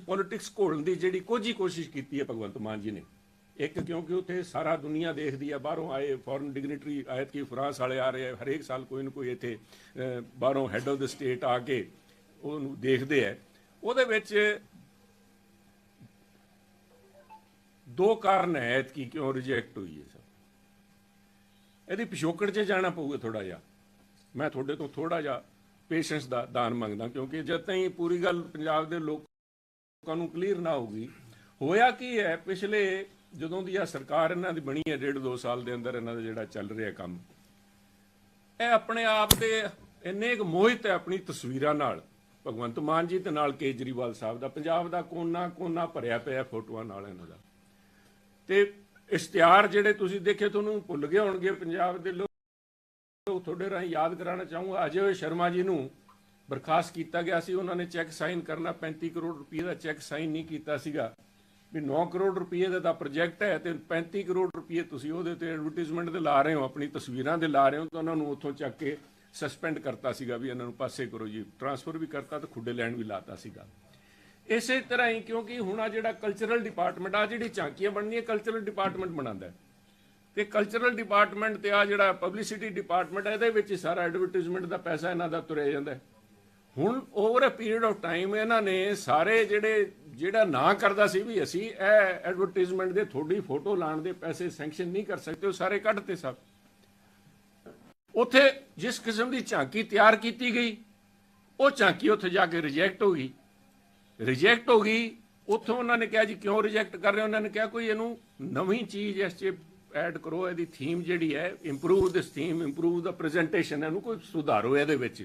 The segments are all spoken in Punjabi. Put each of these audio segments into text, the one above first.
ਪੋਲਿਟਿਕਸ ਘੋਲਣ ਦੀ ਜਿਹੜੀ ਕੋਝੀ ਕੋਸ਼ਿਸ਼ ਕੀਤੀ ਹੈ ਭਗਵੰਤ ਮਾਨ ਜੀ ਨੇ। ਇੱਕ ਕਿਉਂਕਿ ਉੱਥੇ ਸਾਰਾ ਦੁਨੀਆ ਦੇਖਦੀ ਹੈ ਬਾਹਰੋਂ ਆਏ ਫੋਰਨ ਡਿਗਨਿਟਰੀ ਆਇਤ ਕੀ ਫਰਾਂਸ ਵਾਲੇ ਆ ਰਹੇ ਹਰੇਕ ਸਾਲ ਕੋਈ ਨਾ ਕੋਈ ਇੱਥੇ ਬਾਹਰੋਂ ਹੈੱਡ ਆਫ ਦ ਸਟੇਟ ਆ ਕੇ ਉਹਨੂੰ ਦੇਖਦੇ ਆ। ਉਹਦੇ ਵਿੱਚ ਦੋ ਕਾਰਨ ਹੈ ਐਤਕੀ ਕਿਉਂ ਰਿਜੈਕਟ ਹੋਈ ਹੈ ਸਭ। ਇਹਦੀ ਪਿਛੋਕੜ 'ਚ ਜਾਣਾ ਪਊਗਾ ਥੋੜਾ ਜਿਹਾ। ਮੈਂ ਤੁਹਾਡੇ ਤੋਂ ਥੋੜਾ ਜਿਹਾ ਪੇਸ਼ੈਂਸ ਦਾ ਦਾਨ ਮੰਗਦਾ ਕਿਉਂਕਿ ਜਦ ਤਾਈਂ ਪੂਰੀ ਗੱਲ ਪੰਜਾਬ ਦੇ ਲੋਕ ਨੂੰ ਕਲੀਅਰ ਨਾ ਹੋਊਗੀ। ਹੋਇਆ ਕੀ ਹੈ, ਪਿਛਲੇ ਜਦੋਂ ਦੀ ਆ ਸਰਕਾਰ ਇਹਨਾਂ ਦੀ ਬਣੀ ਹੈ, ਡੇਢ ਦੋ ਸਾਲ ਦੇ ਅੰਦਰ ਇਹਨਾਂ ਦਾ ਜਿਹੜਾ ਚੱਲ ਰਿਹਾ ਕੰਮ, ਇਹ ਆਪਣੇ ਆਪ ਤੇ ਇੰਨੇ ਕੁ ਮੋਹਿਤ ਹੈ ਆਪਣੀ ਤਸਵੀਰਾਂ ਨਾਲ। ਭਗਵੰਤ ਮਾਨ ਜੀ ਤੇ ਨਾਲ ਕੇਜਰੀਵਾਲ ਸਾਹਿਬ ਦਾ, ਪੰਜਾਬ ਦਾ ਕੋਨਾ ਕੋਨਾ ਭਰਿਆ ਪਿਆ ਫੋਟੋਆਂ ਨਾਲ ਇਹਨਾਂ ਦਾ। ਤੇ ਇਸ਼ਤਿਹਾਰ ਜਿਹੜੇ ਤੁਸੀਂ ਦੇਖੇ, ਤੁਹਾਨੂੰ ਭੁੱਲ ਗਏ ਹੋਣਗੇ, ਪੰਜਾਬ ਦੇ ਲੋਕ ਤੁਹਾਡੇ ਰਾਹੀਂ ਯਾਦ ਕਰਾਉਣਾ ਚਾਹੂੰਗਾ। ਅਜੇ ਸ਼ਰਮਾ ਜੀ ਨੂੰ ਬਰਖਾਸਤ ਕੀਤਾ ਗਿਆ ਸੀ, ਉਹਨਾਂ ਨੇ ਚੈੱਕ ਸਾਈਨ ਕਰਨਾ 35 ਕਰੋੜ ਰੁਪਏ ਦਾ ਚੈੱਕ ਸਾਈਨ ਨਹੀਂ ਕੀਤਾ ਸੀਗਾ। ਵੀ 9 ਕਰੋੜ ਰੁਪਏ ਦਾ ਤਾਂ ਪ੍ਰੋਜੈਕਟ ਹੈ ਤੇ 35 ਕਰੋੜ ਰੁਪਏ ਤੁਸੀਂ ਉਹਦੇ ਤੇ ਐਡਵਰਟਾਈਜ਼ਮੈਂਟ ਦੇ ਲਾ ਰਹੇ ਹੋ, ਆਪਣੀ ਤਸਵੀਰਾਂ ਦੇ ਲਾ ਰਹੇ ਹੋ, ਤਾਂ ਉਹਨਾਂ ਨੂੰ ਉੱਥੋਂ ਚੱਕ ਕੇ ਸਸਪੈਂਡ ਕਰਤਾ ਸੀਗਾ ਵੀ ਇਹਨਾਂ ਨੂੰ ਪਾਸੇ ਕਰੋ ਜੀ। ਟਰਾਂਸਫਰ ਵੀ ਕਰਤਾ ਤੇ ਖੁੱਡੇ ਲੈਣ ਵੀ ਲਾਤਾ ਸੀਗਾ। ਇਸੇ ਤਰ੍ਹਾਂ ਹੀ ਕਿਉਂਕਿ ਹੁਣ ਆ ਜਿਹੜਾ ਕਲਚਰਲ ਡਿਪਾਰਟਮੈਂਟ ਆ ਜਿਹੜੀ ਝਾਂਕੀਆਂ ਬਣਨੀਆਂ ਕਲਚਰਲ ਡਿਪਾਰਟਮੈਂਟ ਬਣਾਉਂਦਾ ਹੈ। ਤੇ ਕਲਚਰਲ ਡਿਪਾਰਟਮੈਂਟ ਤੇ ਆ ਜਿਹੜਾ ਪਬਲਿਸਿਟੀ ਡਿਪਾਰਟਮੈਂਟ ਹੈ, ਇਹਦੇ ਵਿੱਚ ਹੀ ਸਾਰਾ ਐਡਵਰਟਾਈਜ਼ਮੈਂਟ ਦਾ ਪੈਸਾ ਇਹਨਾਂ ਦਾ ਤੁਰਿਆ ਜਾਂਦਾ ਹੈ। ਹੁਣ over a period of time ਇਹਨਾਂ ਨੇ ਸਾਰੇ ਜਿਹੜੇ, ਜਿਹੜਾ ਨਾ ਕਰਦਾ ਸੀ ਵੀ ਅਸੀਂ ਇਹ ਐਡਵਰਟਾਈਜ਼ਮੈਂਟ ਦੇ ਥੋੜੀ ਫੋਟੋ ਲਾਣ ਦੇ ਪੈਸੇ ਸੈਂਕਸ਼ਨ ਨਹੀਂ ਕਰ ਸਕਦੇ, ਉਹ ਸਾਰੇ ਕੱਢਤੇ ਸਭ। ਉੱਥੇ ਜਿਸ ਕਿਸਮ ਦੀ ਝਾਂਕੀ ਤਿਆਰ ਕੀਤੀ ਗਈ, ਉਹ ਝਾਂਕੀ ਉੱਥੇ ਜਾ ਕੇ ਰਿਜੈਕਟ ਹੋ ਗਈ। ਰਿਜੈਕਟ ਹੋ ਗਈ, ਉੱਥੋਂ ਉਹਨਾਂ ਨੇ ਕਿਹਾ ਜੀ, ਕਿਉਂ ਰਿਜੈਕਟ ਕਰ ਰਹੇ ਉਹਨਾਂ ਨੇ ਕਿਹਾ ਕੋਈ ਇਹਨੂੰ ਨਵੀਂ ਚੀਜ਼ ਇਸ 'ਚ ਐਡ ਕਰੋ, ਇਹਦੀ ਥੀਮ ਜਿਹੜੀ ਹੈ improve this theme improve the presentation ਇਹਨੂੰ ਕੋਈ ਸੁਧਾਰੋ ਇਹਦੇ ਵਿੱਚ।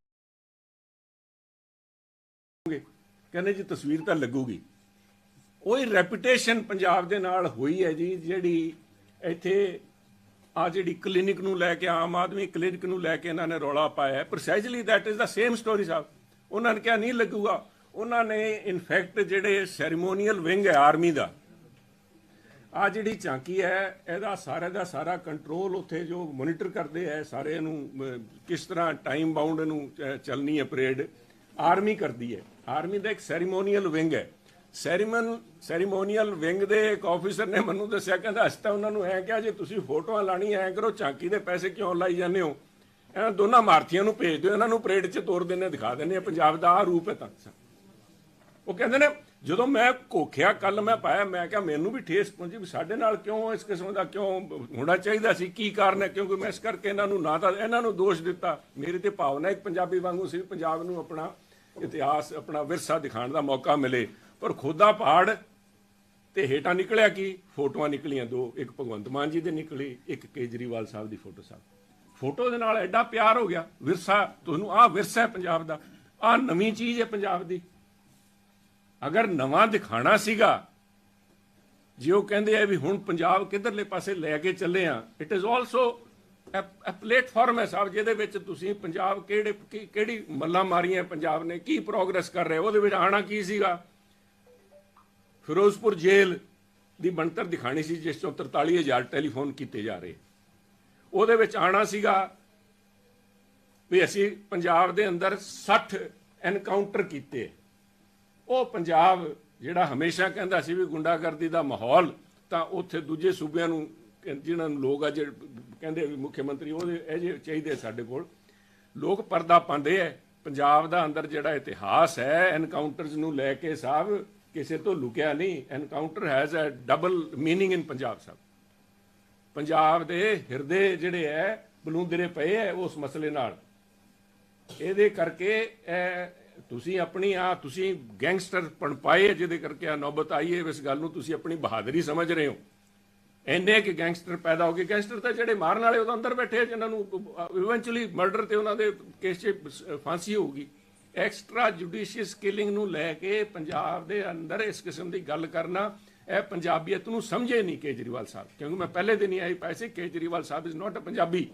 ਕਹਿੰਦੇ ਜੀ ਤਸਵੀਰ ਤਾਂ ਲੱਗੂਗੀ। ਉਹ ਹੀ ਰੈਪੂਟੇਸ਼ਨ ਪੰਜਾਬ ਦੇ ਨਾਲ ਹੋਈ ਹੈ ਜੀ, ਜਿਹੜੀ ਇੱਥੇ ਆ ਜਿਹੜੀ ਕਲੀਨਿਕ ਨੂੰ ਲੈ ਕੇ, ਆਮ ਆਦਮੀ ਕਲੀਨਿਕ ਨੂੰ ਲੈ ਕੇ ਇਹਨਾਂ ਨੇ ਰੌਲਾ ਪਾਇਆ ਹੈ। That is the same story sahib. ਉਹਨਾਂ ਨੇ ਕਿਹਾ ਨਹੀਂ ਲੱਗੂਗਾ। ਉਹਨਾਂ ਨੇ ਇਨਫੈਕਟ ਜਿਹੜੇ ਸੈਰੀਮੋਨੀਅਲ ਵਿੰਗ ਹੈ ਆਰਮੀ ਦਾ ਆ ਜਿਹੜੀ ਝਾਂਕੀ ਹੈ, ਇਹਦਾ ਸਾਰਾ ਦਾ ਸਾਰਾ ਕੰਟਰੋਲ ਉੱਥੇ ਜੋ ਮੋਨੀਟਰ ਕਰਦੇ ਹੈ ਸਾਰੇ ਨੂੰ ਕਿਸ ਤਰ੍ਹਾਂ ਟਾਈਮ ਬਾਉਂਡ ਨੂੰ ਚੱਲਣੀ ਹੈ ਪਰੇਡ ਆਰਮੀ ਕਰਦੀ ਹੈ। ਆਰਮੀ ਦਾ ਇੱਕ ਸੈਰੀਮੋਨੀਅਲ ਵਿੰਗ ਹੈ। ਸੈਰੀਮਨ ਸੈਰੀਮੋਨੀਅਲ ਵਿੰਗ ਦੇ ਇੱਕ ਆਫੀਸਰ ਨੇ ਮੈਨੂੰ ਦੱਸਿਆ, ਕਹਿੰਦਾ, ਅਸੀਂ ਤਾਂ ਉਹਨਾਂ ਨੂੰ ਐ ਕਿਹਾ, ਜੇ ਤੁਸੀਂ ਫੋਟੋਆਂ ਲਾਣੀ ਐ ਕਰੋ, ਝਾਂਕੀ ਦੇ ਪੈਸੇ ਕਿਉਂ ਲਾਈ ਜਾਂਦੇ ਹੋ? ਇਹਨਾਂ ਦੋਨਾਂ ਮਾਰਥੀਆਂ ਨੂੰ ਭੇਜ ਦਿਓ, ਇਹਨਾਂ ਨੂੰ ਪਰੇਡ 'ਚ ਤੋਰ ਦਿੰਨੇ ਦਿਖਾ ਦਿੰਨੇ ਆ ਪੰਜਾਬ ਦਾ ਆ ਰੂਪ ਹੈ ਤਾਂ। ਉਹ ਕਹਿੰਦੇ ਨੇ, ਜਦੋਂ ਮੈਂ ਕੋਖਿਆ ਕੱਲ ਮੈਂ ਪਾਇਆ, ਮੈਂ ਕਿਹਾ, ਮੈਨੂੰ ਵੀ ਠੇਸ ਪਹੁੰਚੀ ਵੀ ਸਾਡੇ ਨਾਲ ਕਿਉਂ ਇਸ ਕਿਸਮ ਦਾ ਕਿਉਂ ਹੋਣਾ ਚਾਹੀਦਾ ਸੀ, ਕੀ ਕਾਰਨ ਹੈ, ਕਿਉਂਕਿ ਮੈਂ ਇਸ ਕਰਕੇ ਇਹਨਾਂ ਨੂੰ ਨਾ ਤਾਂ, ਇਹਨਾਂ ਨੂੰ ਦੋਸ਼ ਦਿੱਤਾ। ਮੇਰੀ ਤੇ ਭਾਵਨਾ ਇੱਕ ਪੰਜਾਬੀ ਵਾਂਗੂ ਸੀ, ਪੰਜਾਬ ਨੂੰ ਆਪਣਾ ਇਤਿਹਾਸ ਆਪਣਾ ਵਿਰਸਾ ਦਿਖਾਉਣ ਦਾ ਮੌਕਾ ਮਿਲੇ। ਪਰ ਖੋਦਾ ਪਹਾੜ ਤੇ ਹੇਠਾਂ ਨਿਕਲਿਆ ਕੀ? ਫੋਟੋਆਂ ਨਿਕਲੀਆਂ ਦੋ, ਇੱਕ ਭਗਵੰਤ ਮਾਨ ਜੀ ਦੀ ਨਿਕਲੀ, ਇੱਕ ਕੇਜਰੀਵਾਲ ਸਾਹਿਬ ਦੀ ਫੋਟੋ ਸਾਹਿਬ। ਫੋਟੋ ਦੇ ਨਾਲ ਐਡਾ ਪਿਆਰ ਹੋ ਗਿਆ, ਵਿਰਸਾ, ਤੁਹਾਨੂੰ ਆਹ ਵਿਰਸਾ ਹੈ ਪੰਜਾਬ ਦਾ, ਆਹ ਨਵੀਂ ਚੀਜ਼ ਹੈ ਪੰਜਾਬ ਦੀ। ਅਗਰ ਨਵਾਂ ਦਿਖਾਣਾ ਸੀਗਾ, ਜੇ ਉਹ ਕਹਿੰਦੇ ਆ ਵੀ ਹੁਣ ਪੰਜਾਬ ਕਿੱਧਰਲੇ ਪਾਸੇ ਲੈ ਕੇ ਚੱਲੇ ਆ ਇਟ ਇਜ਼ ਆਲਸੋ ਪਲੇਟਫਾਰਮ ਹੈ ਸਾਹਿਬ ਜਿਹਦੇ ਵਿੱਚ ਤੁਸੀਂ ਪੰਜਾਬ ਕਿਹੜੇ, ਕਿ- ਕਿਹੜੀ ਮੱਲਾਂ ਮਾਰੀਆਂ ਪੰਜਾਬ ਨੇ, ਕੀ ਪ੍ਰੋਗਰੈਸ ਕਰ ਰਿਹਾ ਉਹਦੇ ਵਿੱਚ ਆਣਾ ਕੀ ਸੀਗਾ? ਫਿਰੋਜ਼ਪੁਰ ਜੇਲ੍ਹ ਦੀ ਬਣਤਰ ਦਿਖਾਣੀ ਸੀ, ਜਿਸ ਤੋਂ 43000 ਟੈਲੀਫੋਨ ਕੀਤੇ ਜਾ ਰਹੇ। ਉਹਦੇ ਵਿੱਚ ਆਣਾ ਸੀਗਾ ਵੀ ਅਸੀਂ ਪੰਜਾਬ ਦੇ ਅੰਦਰ 60 ਐਨਕਾਊਂਟਰ ਕੀਤੇ। ਉਹ ਪੰਜਾਬ ਜਿਹੜਾ ਹਮੇਸ਼ਾ ਕਹਿੰਦਾ ਸੀ ਵੀ ਗੁੰਡਾਗਰਦੀ ਦਾ ਮਾਹੌਲ, ਤਾਂ ਉੱਥੇ ਦੂਜੇ ਸੂਬਿਆਂ ਨੂੰ ਜਿਹਨਾਂ ਨੂੰ ਲੋਕ ਅੱਜ ਕਹਿੰਦੇ ਵੀ ਮੁੱਖ ਮੰਤਰੀ, ਉਹਦੇ ਇਹ ਜਿਹੇ ਚਾਹੀਦੇ ਸਾਡੇ ਕੋਲ। ਲੋਕ ਪਰਦਾ ਪਾਉਂਦੇ ਐ ਪੰਜਾਬ ਦਾ ਅੰਦਰ ਜਿਹੜਾ ਇਤਿਹਾਸ ਹੈ ਐਨਕਾਊਂਟਰਸ ਨੂੰ ਲੈ ਕੇ ਸਾਹਿਬ ਕਿਸੇ ਤੋਂ ਲੁਕਿਆ ਨਹੀਂ। Encounter has a double meaning in Punjab sahib Punjab ਦੇ ਹਿਰਦੇ ਜਿਹੜੇ ਐ, ਬਲੂੰਦਰੇ ਪਏ ਐ ਉਸ ਮਸਲੇ ਨਾਲ। ਇਹਦੇ ਕਰਕੇ ਤੁਸੀਂ ਆਪਣੀ ਆ, ਤੁਸੀਂ ਗੈਂਗਸਟਰ ਪਣ ਪਾਏ ਜਿਹਦੇ ਕਰਕੇ ਆ ਨੌਬਤ ਆਈ ਹੈ। ਇਸ ਗੱਲ ਨੂੰ ਤੁਸੀਂ ਆਪਣੀ ਬਹਾਦਰੀ ਸਮਝ ਰਹੇ ਹੋ। ਇੰਨੇ ਕਿ ਗੈਂਗਸਟਰ ਪੈਦਾ ਹੋ ਗਏ। ਗੈਂਗਸਟਰ ਤਾਂ ਜਿਹੜੇ ਮਾਰਨ ਵਾਲੇ ਉਹਦੇ ਅੰਦਰ ਬੈਠੇ ਆ, ਜਿਨ੍ਹਾਂ ਨੂੰ ਇਵੈਂਚੁਅਲੀ ਮਰਡਰ ਤੇ ਉਹਨਾਂ ਦੇ ਕੇਸ 'ਚ ਫਾਂਸੀ ਹੋਊਗੀ। ਐਕਸਟਰਾ ਜੁਡੀਸ਼ੀਅਸ ਕਿਲਿੰਗ ਨੂੰ ਲੈ ਕੇ ਪੰਜਾਬ ਦੇ ਅੰਦਰ ਇਸ ਕਿਸਮ ਦੀ ਗੱਲ ਕਰਨਾ ਇਹ ਪੰਜਾਬੀਅਤ ਨੂੰ ਸਮਝੇ ਨਹੀਂ ਕੇਜਰੀਵਾਲ ਸਾਹਿਬ। ਕਿਉਂਕਿ ਮੈਂ ਪਹਿਲੇ ਦਿਨ ਹੀ ਆਈ ਪੈਸੇ Kejriwal sahib is not a Punjabi.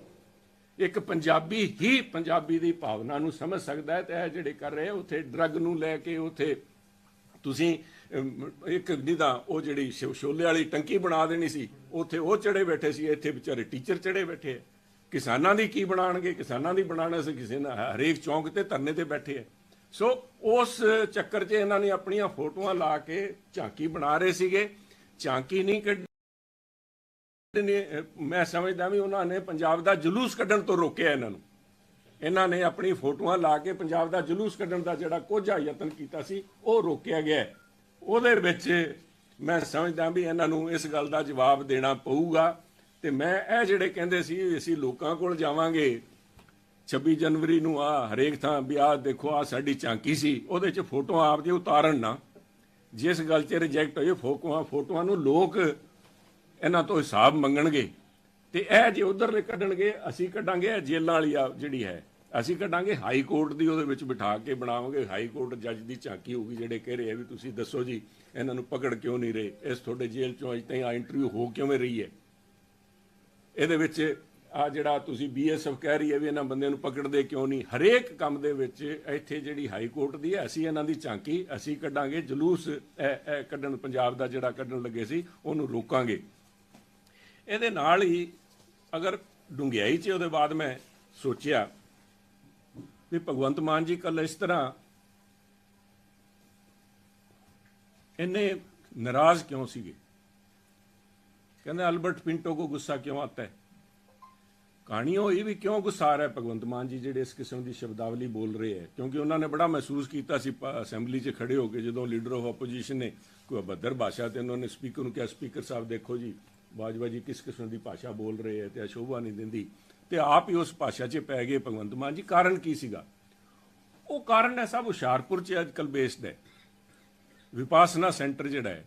ਇੱਕ ਪੰਜਾਬੀ ਹੀ ਪੰਜਾਬੀ ਦੀ ਭਾਵਨਾ ਨੂੰ ਸਮਝ ਸਕਦਾ ਹੈ ਤੇ ਇਹ ਜਿਹੜੇ ਕਰ ਰਹੇ ਆ, ਉੱਥੇ ਡਰੱਗ ਨੂੰ ਲੈ ਕੇ ਉੱਥੇ ਤੁਸੀਂ ਇੱਕ ਨਿਦਾ ਉਹ ਜਿਹੜੀ ਛੋ- ਛੋਲੇ ਵਾਲੀ ਟੰਕੀ ਬਣਾ ਦੇਣੀ ਸੀ, ਉੱਥੇ ਉਹ ਚੜੇ ਬੈਠੇ ਸੀ, ਇੱਥੇ ਵਿਚਾਰੇ ਟੀਚਰ ਚੜੇ ਬੈਠੇ ਆ। ਕਿਸਾਨਾਂ ਦੀ ਕੀ ਬਣਾਣਗੇ ਕਿਸਾਨਾਂ ਦੀ ਬਣਾਉਣਾ ਸੀ ਕਿਸੇ ਨੇ, ਹਰੇਕ ਚੌਂਕ ਤੇ ਧਰਨੇ ਤੇ ਬੈਠੇ ਆ। ਸੋ ਉਸ ਚੱਕਰ 'ਚ ਇਹਨਾਂ ਨੇ ਆਪਣੀਆਂ ਫੋਟੋਆਂ ਲਾ ਕੇ ਝਾਂਕੀ ਬਣਾ ਰਹੇ ਸੀਗੇ। ਝਾਂਕੀ ਨਹੀਂ ਕੱਢ ਨੇ ਮੈਂ ਸਮਝਦਾ ਵੀ ਉਹਨਾਂ ਨੇ ਪੰਜਾਬ ਦਾ ਜਲੂਸ ਕੱਢਣ ਤੋਂ ਰੋਕਿਆ ਇਹਨਾਂ ਨੂੰ। ਇਹਨਾਂ ਨੇ ਆਪਣੀ ਫੋਟੋਆਂ ਲਾ ਕੇ ਪੰਜਾਬ ਦਾ ਜਲੂਸ ਕੱਢਣ ਦਾ ਜਿਹੜਾ ਕੋਝਾ ਯਤਨ ਕੀਤਾ ਸੀ, ਉਹ ਰੋਕਿਆ ਗਿਆ ਉਹਦੇ ਵਿੱਚ ਮੈਂ ਸਮਝਦਾ ਵੀ ਇਹਨਾਂ ਨੂੰ ਇਸ ਗੱਲ ਦਾ ਜਵਾਬ ਦੇਣਾ ਪਊਗਾ ਤੇ ਮੈਂ ਇਹ ਜਿਹੜੇ ਕਹਿੰਦੇ ਸੀ ਅਸੀਂ ਲੋਕਾਂ ਕੋਲ ਜਾਵਾਂਗੇ 26 ਜਨਵਰੀ ਨੂੰ ਆ ਹਰੇਕ ਥਾਂ ਵੀ ਆਹ ਦੇਖੋ ਆ ਸਾਡੀ ਝਾਂਕੀ ਸੀ, ਉਹਦੇ 'ਚ ਫੋਟੋਆਂ ਆਪਦੀ ਉਤਾਰਨ ਨਾ। ਜਿਸ ਗੱਲ 'ਚ ਰਿਜੈਕਟ ਹੋਏ ਫੋਟੋਆਂ ਫੋਟੋਆਂ ਨੂੰ ਲੋਕ ਇਹਨਾਂ ਤੋਂ ਹਿਸਾਬ ਮੰਗਣਗੇ ਤੇ ਇਹ ਜੇ ਉਧਰਲੇ ਕੱਢਣਗੇ, ਅਸੀਂ ਕੱਢਾਂਗੇ, ਇਹ ਜੇਲਾਂ ਵਾਲੀ ਆ ਜਿਹੜੀ ਹੈ। ਅਸੀਂ ਕੱਢਾਂਗੇ ਹਾਈ ਕੋਰਟ ਦੀ, ਉਹਦੇ ਵਿੱਚ ਬਿਠਾ ਕੇ ਬਣਾਵਾਂਗੇ। ਹਾਈ ਕੋਰਟ ਜੱਜ ਦੀ ਝਾਂਕੀ ਹੋਊਗੀ, ਜਿਹੜੇ ਕਹਿ ਰਹੇ ਆ ਵੀ ਤੁਸੀਂ ਦੱਸੋ ਜੀ, ਇਹਨਾਂ ਨੂੰ ਪਕੜ ਕਿਉਂ ਨਹੀਂ ਰਹੇ? ਇਸ ਤੁਹਾਡੇ ਜੇਲ੍ਹ ਚੋਂ ਅਜੇ ਤਾਈਂ ਆ ਇੰਟਰਵਿਊ ਹੋ ਕਿਵੇਂ ਰਹੀ ਹੈ? ਇਹਦੇ ਵਿੱਚ ਆ ਜਿਹੜਾ ਤੁਸੀਂ ਬੀਐਸਐਫ ਕਹਿ ਰਹੀ ਹੈ ਵੀ ਇਹਨਾਂ ਬੰਦਿਆਂ ਨੂੰ ਪਕੜਦੇ ਕਿਉਂ ਨਹੀਂ? ਹਰੇਕ ਕੰਮ ਦੇ ਵਿੱਚ ਇੱਥੇ ਜਿਹੜੀ ਹਾਈ ਕੋਰਟ ਦੀ ਹੈ, ਅਸੀਂ ਇਹਨਾਂ ਦੀ ਝਾਂਕੀ, ਅਸੀਂ ਕੱਢਾਂਗੇ। ਜਲੂਸ, ਇਹ ਇਹ ਕੱਢਣ, ਪੰਜਾਬ ਦਾ ਜਿਹੜਾ ਕੱਢਣ ਲੱਗੇ ਸੀ, ਉਹਨੂੰ ਰੋਕਾਂਗੇ। ਇਹਦੇ ਨਾਲ ਹੀ ਅਗਰ ਡੁੰਗਿਆਈ 'ਚ ਉਹਦੇ ਬਾਅਦ ਮੈਂ ਸੋਚਿਆ ਵੀ ਭਗਵੰਤ ਮਾਨ ਜੀ ਕੱਲ ਇਸ ਤਰ੍ਹਾਂ ਇੰਨੇ ਨਾਰਾਜ਼ ਕਿਉਂ ਸੀਗੇ? ਕਹਿੰਦੇ ਅਲਬਰਟ ਪਿੰਟੋ ਕੋ ਗੁੱਸਾ ਕਿਉਂ ਆਤਾ ਹੈ? ਕਹਾਣੀ ਇਹ ਵੀ ਕਿਉਂ ਗੁੱਸਾ ਆ ਰਿਹਾ ਭਗਵੰਤ ਮਾਨ ਜੀ ਜਿਹੜੇ ਇਸ ਕਿਸਮ ਦੀ ਸ਼ਬਦਾਵਲੀ ਬੋਲ ਰਹੇ ਹੈ? ਕਿਉਂਕਿ ਉਹਨਾਂ ਨੇ ਬੜਾ ਮਹਿਸੂਸ ਕੀਤਾ ਸੀ ਪ- ਅਸੈਂਬਲੀ 'ਚ ਖੜੇ ਹੋ ਕੇ ਜਦੋਂ ਲੀਡਰ ਆਫ ਆਪੋਜੀਸ਼ਨ ਨੇ ਕੋਈ ਅਭੱਦਰ ਭਾਸ਼ਾ ਤੇ ਉਹਨਾਂ ਨੇ ਸਪੀਕਰ ਨੂੰ ਕਿਹਾ, ਸਪੀਕਰ ਸਾਹਿਬ ਦੇਖੋ ਜੀ, ਬਾਜਵਾ ਜੀ ਕਿਸ ਕਿਸਮ ਦੀ ਭਾਸ਼ਾ ਬੋਲ ਰਹੇ ਹੈ ਤੇ ਅਸ਼ੋਭਾ ਨਹੀਂ ਦਿੰਦੀ। ਤੇ ਆਪ ਹੀ ਉਸ ਭਾਸ਼ਾ 'ਚ ਪੈ ਗਏ ਭਗਵੰਤ ਮਾਨ ਜੀ। ਕਾਰਨ ਕੀ ਸੀਗਾ? ਉਹ ਕਾਰਨ ਹੈ ਸਭ ਹੁਸ਼ਿਆਰਪੁਰ 'ਚ ਅੱਜਕੱਲ ਬੇਸਡ ਹੈ। ਵਿਪਾਸਨਾ ਸੈਂਟਰ ਜਿਹੜਾ ਹੈ,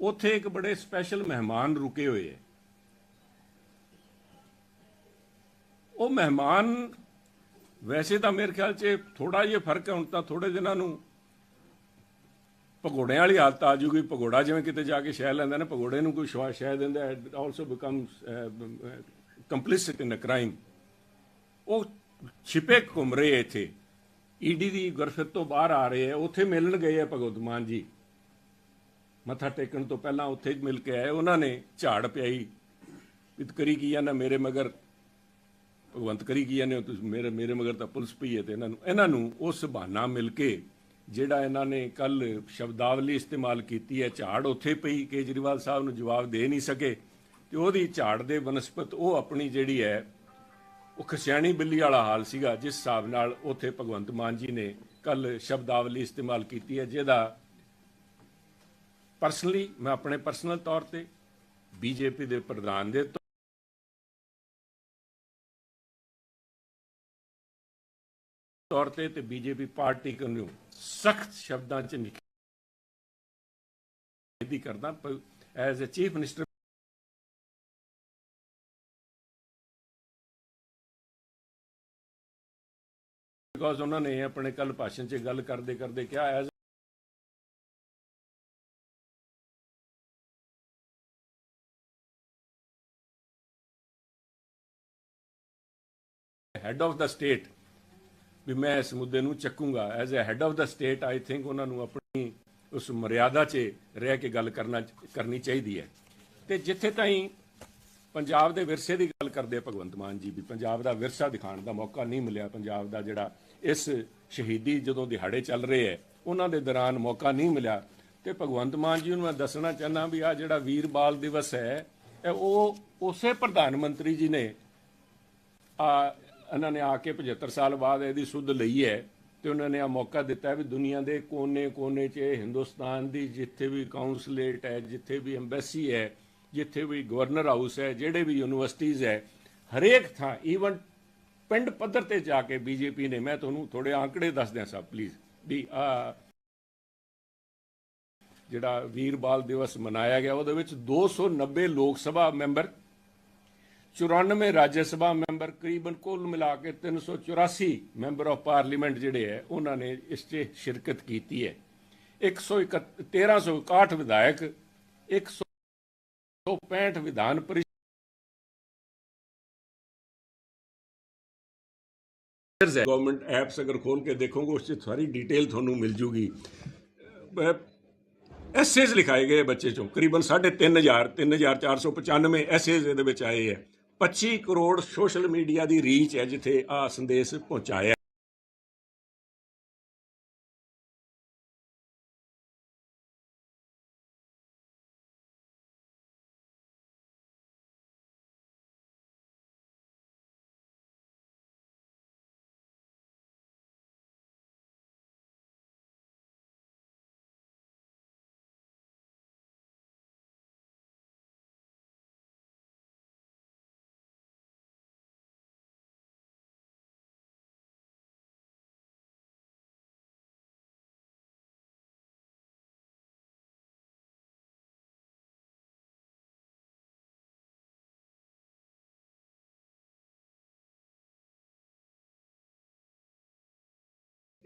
ਉੱਥੇ ਇੱਕ ਬੜੇ ਸਪੈਸ਼ਲ ਮਹਿਮਾਨ ਰੁਕੇ ਹੋਏ ਹੈ। ਉਹ ਮਹਿਮਾਨ ਵੈਸੇ ਤਾਂ ਮੇਰੇ ਖਿਆਲ 'ਚ ਥੋੜਾ ਜਿਹਾ ਫ਼ਰਕ ਹੈ, ਹੁਣ ਤਾਂ ਥੋੜੇ ਦਿਨਾਂ ਨੂੰ ਪਕੌੜਿਆਂ ਵਾਲੀ ਹਾਲਤ ਆ ਜੂਗੀ। ਪਕੌੜਾ ਜਿਵੇਂ ਕਿਤੇ ਜਾ ਕੇ ਸ਼ਹਿ ਲੈਂਦਾ ਨਾ ਪਕੌੜੇ ਨੂੰ ਕੋਈ ਸ਼ਵਾ ਸ਼ਹਿ ਦਿੰਦਾ also becomes complicit in a crime ਉਹ ਛਿਪੇ ਘੁੰਮ ਰਹੇ ਹੈ ਇੱਥੇ। ਈਡੀ ਦੀ ਗੁਰਫਤ ਤੋਂ ਬਾਹਰ ਆ ਰਹੇ ਹੈ ਉੱਥੇ ਮਿਲਣ ਗਏ ਹੈ ਭਗਵਤ ਮਾਨ ਜੀ। ਮੱਥਾ ਟੇਕਣ ਤੋਂ ਪਹਿਲਾਂ ਉੱਥੇ ਹੀ ਮਿਲ ਕੇ ਆਏ। ਉਹਨਾਂ ਨੇ ਝਾੜ ਪਿਆਈ। ਵਿਤ ਕਰੀ ਕੀ ਆ ਨਾ ਮੇਰੇ ਮਗਰ? ਭਗਵੰਤ ਕਰੀ ਕੀ ਜਾਂਦੇ ਤੁਸੀਂ? ਮੇਰੇ ਮੇਰੇ ਮਗਰ ਤਾਂ ਪੁਲਿਸ ਪਈ ਹੈ ਤੇ ਇਹਨਾਂ ਨੂੰ ਇਹਨਾਂ ਨੂੰ ਉਸ ਬਹਾਨਾ ਮਿਲ ਕੇ ਜਿਹੜਾ ਇਹਨਾਂ ਨੇ ਕੱਲ ਸ਼ਬਦਾਵਲੀ ਇਸਤੇਮਾਲ ਕੀਤੀ ਹੈ। ਝਾੜ ਉੱਥੇ ਪਈ। ਕੇਜਰੀਵਾਲ ਸਾਹਿਬ ਨੂੰ ਜਵਾਬ ਦੇ ਨਹੀਂ ਸਕੇ। ਤੇ ਉਹਦੀ ਝਾੜ ਦੇ ਬਨਸਪਤ, ਉਹ ਆਪਣੀ ਜਿਹੜੀ ਹੈ, ਉਹ ਖਸਿਆਣੀ ਬਿੱਲੀ ਵਾਲਾ ਹਾਲ ਸੀਗਾ, ਜਿਸ ਹਿਸਾਬ ਨਾਲ ਉੱਥੇ ਭਗਵੰਤ ਮਾਨ ਜੀ ਨੇ ਕੱਲ ਸ਼ਬਦਾਵਲੀ ਇਸਤੇਮਾਲ ਕੀਤੀ ਹੈ, ਜਿਹਦਾ ਪਰਸਨਲੀ ਮੈਂ ਆਪਣੇ ਪਰਸਨਲ ਤੌਰ ਤੇ ਬੀਜੇਪੀ ਦੇ ਪ੍ਰਧਾਨ ਦੇ ਤੌਰ ਤੇ ਤੇ ਬੀਜੇਪੀ ਪਾਰਟੀ ਨੂੰ ਸਖਤ ਸ਼ਬਦਾਂ ਚ ਨਿਖੇਧੀ ਕਰਦਾ as a chief minister because ਉਹਨਾਂ ਨੇ ਆਪਣੇ ਕੱਲ ਭਾਸ਼ਣ 'ਚ ਗੱਲ ਕਰਦੇ ਕਰਦੇ ਕਿਹਾ as head of the state ਵੀ ਮੈਂ ਇਸ ਮੁੱਦੇ ਨੂੰ ਚੱਕੂੰਗਾ। As a head of the state I think ਉਹਨਾਂ ਨੂੰ ਆਪਣੀ ਉਸ ਮਰਿਆਦਾ 'ਚ ਰਹਿ ਕੇ ਗੱਲ ਕਰਨਾ ਕਰਨੀ ਚਾਹੀਦੀ ਹੈ। ਤੇ ਜਿੱਥੇ ਤਾਈਂ ਪੰਜਾਬ ਦੇ ਵਿਰਸੇ ਦੀ ਗੱਲ ਕਰਦੇ ਭਗਵੰਤ ਮਾਨ ਜੀ, ਵੀ ਪੰਜਾਬ ਦਾ ਵਿਰਸਾ ਦਿਖਾਉਣ ਦਾ ਮੌਕਾ ਨਹੀਂ ਮਿਲਿਆ। ਪੰਜਾਬ ਦਾ ਜਿਹੜਾ ਇਸ ਸ਼ਹੀਦੀ ਜਦੋਂ ਦਿਹਾੜੇ ਚੱਲ ਰਹੇ ਹੈ ਉਹਨਾਂ ਦੇ ਦੌਰਾਨ ਮੌਕਾ ਨਹੀਂ ਮਿਲਿਆ। ਤੇ ਭਗਵੰਤ ਮਾਨ ਜੀ ਨੂੰ ਮੈਂ ਦੱਸਣਾ ਚਾਹੁੰਦਾ ਵੀ ਆ ਜਿਹੜਾ ਵੀਰ ਬਾਲ ਦਿਵਸ ਹੈ ਇਹ ਉਹ ਉਸੇ ਪ੍ਰਧਾਨ ਮੰਤਰੀ ਜੀ ਨੇ ਆ, ਇਹਨਾਂ ਨੇ ਆ ਕੇ 75 ਸਾਲ ਬਾਅਦ ਇਹਦੀ ਸੁੱਧ ਲਈ ਹੈ ਤੇ ਉਹਨਾਂ ਨੇ ਆ ਮੌਕਾ ਦਿੱਤਾ ਵੀ ਦੁਨੀਆ ਦੇ ਕੋਨੇ-ਕੋਨੇ 'ਚ ਹਿੰਦੁਸਤਾਨ ਦੀ ਜਿੱਥੇ ਵੀ ਕਾਉਂਸਲੇਟ ਹੈ ਜਿੱਥੇ ਵੀ ਐਮਬੈਸੀ ਹੈ ਜਿੱਥੇ ਵੀ ਗਵਰਨਰ ਹਾਊਸ ਹੈ ਜਿਹੜੇ ਵੀ ਯੂਨੀਵਰਸਿਟੀਆਂ ਹੈ ਹਰੇਕ ਥਾਂ, ਈਵਨ ਪਿੰਡ ਪੱਧਰ ਤੇ ਜਾ ਕੇ ਬੀਜੇਪੀ ਨੇ, ਮੈਂ ਤੁਹਾਨੂੰ ਥੋੜੇ ਆંકੜੇ ਦੱਸ ਦਿਆਂ ਸਭ ਪਲੀਜ਼ ਵੀ ਆ ਜਿਹੜਾ ਵੀਰ ਬਾਲ ਦਿਵਸ ਮਨਾਇਆ ਗਿਆ, ਉਹਦੇ ਵਿੱਚ 290 ਲੋਕ ਸਭਾ ਮੈਂਬਰ 94 ਰਾਜ ਸਭਾ ਮੈਂਬਰ, ਕਰੀਬਨ ਕੁੱਲ ਮਿਲਾ ਕੇ 384 ਮੈਂਬਰ ਆਫ ਪਾਰਲੀਮੈਂਟ ਜਿਹੜੇ ਹੈ, ਉਹਨਾਂ ਨੇ ਇਸ 'ਚ ਸ਼ਿਰਕਤ ਕੀਤੀ ਹੈ। 1361 ਵਿਧਾਇਕ 165 ਵਿਧਾਨ ਪਰਿਸ਼ਦ ਗਵਰਨਮੈਂਟ ਐਪਸ ਅਗਰ ਖੋਲ ਕੇ ਦੇਖੋਗੇ, ਉਸ 'ਚ ਸਾਰੀ ਡਿਟੇਲ ਤੁਹਾਨੂੰ ਮਿਲ ਜੂਗੀ। ਐਸੇਜ਼ ਲਿਖਾਏ ਗਏ ਬੱਚੇ ਚੋਂ। ਕਰੀਬਨ 3500 3495 ਐਸੇਜ਼ ਇਹਦੇ ਵਿੱਚ ਆਏ ਹੈ। 25 ਕਰੋੜ ਸੋਸ਼ਲ ਮੀਡੀਆ ਦੀ ਰੀਚ ਹੈ ਜਿੱਥੇ ਆ ਸੰਦੇਸ਼ ਪਹੁੰਚਾਇਆ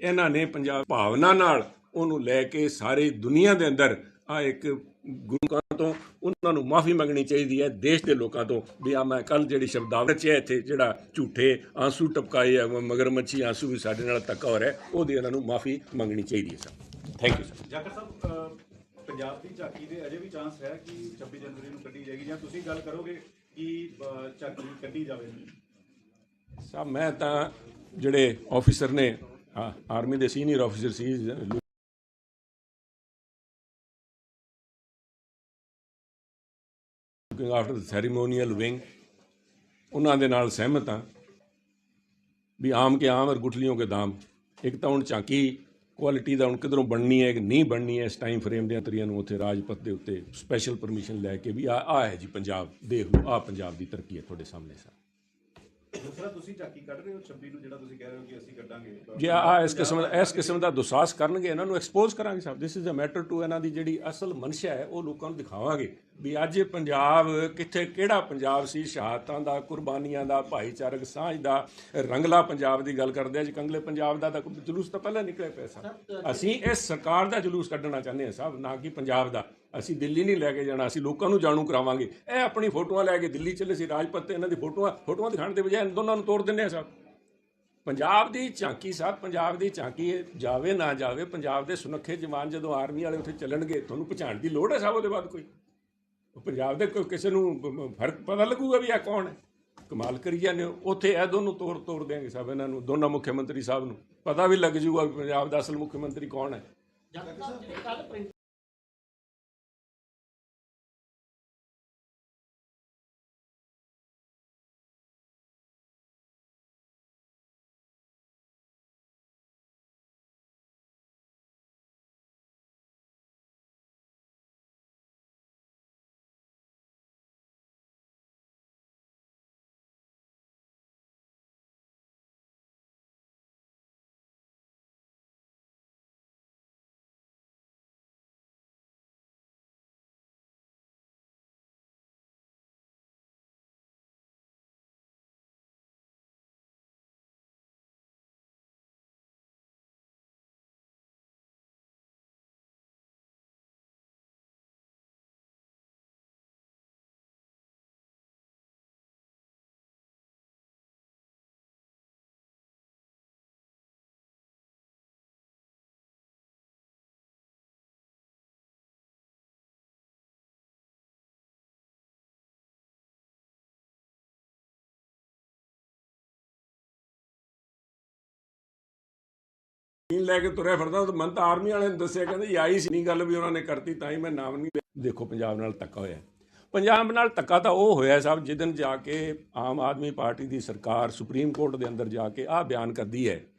ਇਹਨਾਂ ਨੇ ਪੰਜਾਬ ਭਾਵਨਾ ਨਾਲ ਉਹਨੂੰ ਲੈ ਕੇ ਸਾਰੀ ਦੁਨੀਆ ਦੇ ਅੰਦਰ ਆ ਇੱਕ ਗੁਰੂਆਂ ਤੋਂ ਉਹਨਾਂ ਨੂੰ ਮਾਫੀ ਮੰਗਣੀ ਚਾਹੀਦੀ ਹੈ ਦੇਸ਼ ਦੇ ਲੋਕਾਂ ਤੋਂ ਵੀ ਆ ਮੈਂ ਕੱਲ ਜਿਹੜੀ ਸ਼ਬਦਾਵਲੀ ਚ ਹੈ ਇੱਥੇ ਜਿਹੜਾ ਝੂਠੇ ਆਂਸੂ ਟਪਕਾਏ ਆ ਮਗਰਮੱਛੀ ਆਂਸੂ ਵੀ ਸਾਡੇ ਨਾਲ ਧੱਕਾ ਹੋ ਰਿਹਾ ਉਹਦੀ ਇਹਨਾਂ ਨੂੰ ਮਾਫੀ ਮੰਗਣੀ ਚਾਹੀਦੀ ਹੈ sir. Thank you sir Jakhar sahib Punjab ਦੀ ਝਾਕੀ ਦੇ ਅਜੇ ਵੀ ਚਾਂਸ ਹੈ ਕਿ 26 ਜਨਵਰੀ ਨੂੰ ਕੱਢੀ ਜਾਏਗੀ ਜਾਂ ਤੁਸੀਂ ਗੱਲ ਕਰੋਗੇ ਕਿ ਝਾਕੀ ਕੱਢੀ ਜਾਵੇ? ਸਾਹਿਬ ਮੈਂ ਤਾਂ ਜਿਹੜੇ ਆਫੀਸਰ ਨੇ ਆਰਮੀ ਦੇ senior officer C looking after the ceremonial wing ਉਹਨਾਂ ਦੇ ਨਾਲ ਸਹਿਮਤ ਹਾਂ ਵੀ ਆਮ ਕੇ ਆਮ ਔਰ ਗੁਠਲੀਆਂ ਕੇ ਦਾਮ। ਇੱਕ ਤਾਂ ਹੁਣ ਝਾਂਕੀ ਕੁਆਲਿਟੀ ਦਾ ਹੁਣ ਕਿਧਰੋਂ ਬਣਨੀ ਹੈ, ਕਿ ਨਹੀਂ ਬਣਨੀ ਹੈ, ਇਸ ਟਾਈਮ ਫਰੇਮ ਦੀਆਂ ਤਰੀਆਂ ਨੂੰ ਉੱਥੇ ਰਾਜਪਥ ਦੇ ਉੱਤੇ ਸਪੈਸ਼ਲ ਪਰਮਿਸ਼ਨ ਲੈ ਕੇ ਵੀ ਆ ਆ ਹੈ ਜੀ ਪੰਜਾਬ, ਦੇਖ ਲਓ, ਆ ਪੰਜਾਬ ਦੀ ਤਰੱਕੀ ਹੈ ਤੁਹਾਡੇ ਸਾਹਮਣੇ ਸਰ। ਦੂਸਰਾ ਤੁਸੀਂ ਝਾਕੀ ਕੱਢ ਰਹੇ ਹੋ 26 ਨੂੰ ਜਿਹੜਾ ਤੁਸੀਂ ਕਹਿ ਰਹੇ ਹੋ ਕਿ ਅਸੀਂ ਕੱਢਾਂਗੇ। ਜੇ ਆ ਇਸ ਕਿਸਮ ਦਾ ਇਸ ਕਿਸਮ ਦਾ ਦੁਸਾਸ ਕਰਨਗੇ ਇਹਨਾਂ ਨੂੰ ਐਕਸਪੋਜ਼ ਕਰਾਂਗੇ sahib this is a matter to ਇਹਨਾਂ ਦੀ ਜਿਹੜੀ ਅਸਲ ਮਨਸ਼ਾ ਹੈ ਉਹ ਲੋਕਾਂ ਨੂੰ ਦਿਖਾਵਾਂਗੇ ਵੀ ਅੱਜ ਇਹ ਪੰਜਾਬ ਕਿੱਥੇ ਕਿਹੜਾ ਪੰਜਾਬ ਸੀ? ਸ਼ਹਾਦਤਾਂ ਦਾ ਕੁਰਬਾਨੀਆਂ ਦਾ ਭਾਈਚਾਰਕ ਸਾਂਝ ਦਾ ਰੰਗਲਾ ਪੰਜਾਬ ਦੀ ਗੱਲ ਕਰਦੇ ਆ। ਜੀ ਕੰਗਲੇ ਪੰਜਾਬ ਦਾ ਤਾਂ ਜਲੂਸ ਤਾਂ ਪਹਿਲਾਂ ਨਿਕਲੇ ਪਿਆ ਸਾਹਿਬ ਅਸੀਂ ਇਸ ਸਰਕਾਰ ਦਾ ਜਲੂਸ ਕੱਢਣਾ ਚਾਹੁੰਦੇ ਹਾਂ ਸਾਹਿਬ ਨਾ ਕਿ ਪੰਜਾਬ ਦਾ। ਅਸੀਂ ਦਿੱਲੀ ਨਹੀਂ ਲੈ ਕੇ ਜਾਣਾ, ਅਸੀਂ ਲੋਕਾਂ ਨੂੰ ਜਾਣੂ ਕਰਾਵਾਂਗੇ। ਇਹ ਆਪਣੀ ਫੋਟੋਆਂ ਲੈ ਕੇ ਦਿੱਲੀ ਚੱਲੇ ਸੀ, ਰਾਜਪਤ ਤੇ ਇਹਨਾਂ ਦੀ ਫੋਟੋਆਂ ਫੋਟੋਆਂ ਦਿਖਾਉਣ ਦੇ ਬਜਾਏ ਦੋਨਾਂ ਨੂੰ ਤੋੜ ਦਿੰਦੇ ਆ ਸਾਹਿਬ ਪੰਜਾਬ ਦੀ ਝਾਂਕੀ ਸਾਹਿਬ ਪੰਜਾਬ ਦੀ ਝਾਂਕੀ ਜਾਵੇ ਨਾ ਜਾਵੇ, ਪੰਜਾਬ ਦੇ ਸੁਨੱਖੇ ਜਵਾਨ ਜਦੋਂ ਆਰਮੀ ਵਾਲੇ ਉੱਥੇ ਚੱਲਣਗੇ, ਤੁਹਾਨੂੰ ਪਛਾਣ ਦੀ ਲੋੜ ਹੈ ਸਾਹਿਬ ਉਹਦੇ ਬਾਅਦ ਕੋਈ। ਪੰਜਾਬ ਦੇ ਕਿਸੇ ਨੂੰ ਫ਼ਰਕ ਪਤਾ ਲੱਗੂਗਾ ਵੀ ਇਹ ਕੌਣ ਹੈ। ਕਮਾਲ ਕਰੀ ਜਾਂਦੇ ਹੋ। ਉੱਥੇ ਇਹ ਦੋਨੋਂ ਤੋੜ ਤੋੜ ਦੇਣਗੇ ਸਾਹਿਬ ਇਹਨਾਂ ਨੂੰ, ਦੋਨਾਂ ਮੁੱਖ ਮੰਤਰੀ ਸਾਹਿਬ ਨੂੰ। ਪਤਾ ਵੀ ਲੱਗ ਜੂਗਾ ਵੀ ਪੰਜਾਬ ਦਾ ਅਸਲ ਮੁੱਖ ਮੰਤਰੀ ਕੌਣ ਹੈ। ਜ਼ਮੀਨ ਲੈ ਕੇ ਤੁਰਿਆ ਫਿਰਦਾ ਤਾਂ ਮਨ ਤਾਂ ਆਰਮੀ ਵਾਲਿਆਂ ਨੇ ਦੱਸਿਆ, ਕਹਿੰਦੇ ਇਹ ਆਈ ਸੀ। ਨਹੀਂ ਗੱਲ ਵੀ ਉਹਨਾਂ ਨੇ ਕਰਤੀ, ਤਾਂ ਹੀ ਮੈਂ ਨਾਮ ਨਹੀਂ ਦੇਖੋ, ਪੰਜਾਬ ਨਾਲ ਧੱਕਾ ਹੋਇਆ। ਪੰਜਾਬ ਨਾਲ ਧੱਕਾ ਤਾਂ ਉਹ ਹੋਇਆ ਸਾਹਿਬ ਜਿੱਦਨ ਜਾ ਕੇ ਆਮ ਆਦਮੀ ਪਾਰਟੀ ਦੀ ਸਰਕਾਰ ਸੁਪਰੀਮ ਕੋਰਟ ਦੇ ਅੰਦਰ ਜਾ ਕੇ ਆਹ ਬਿਆਨ ਕਰਦੀ ਹੈ।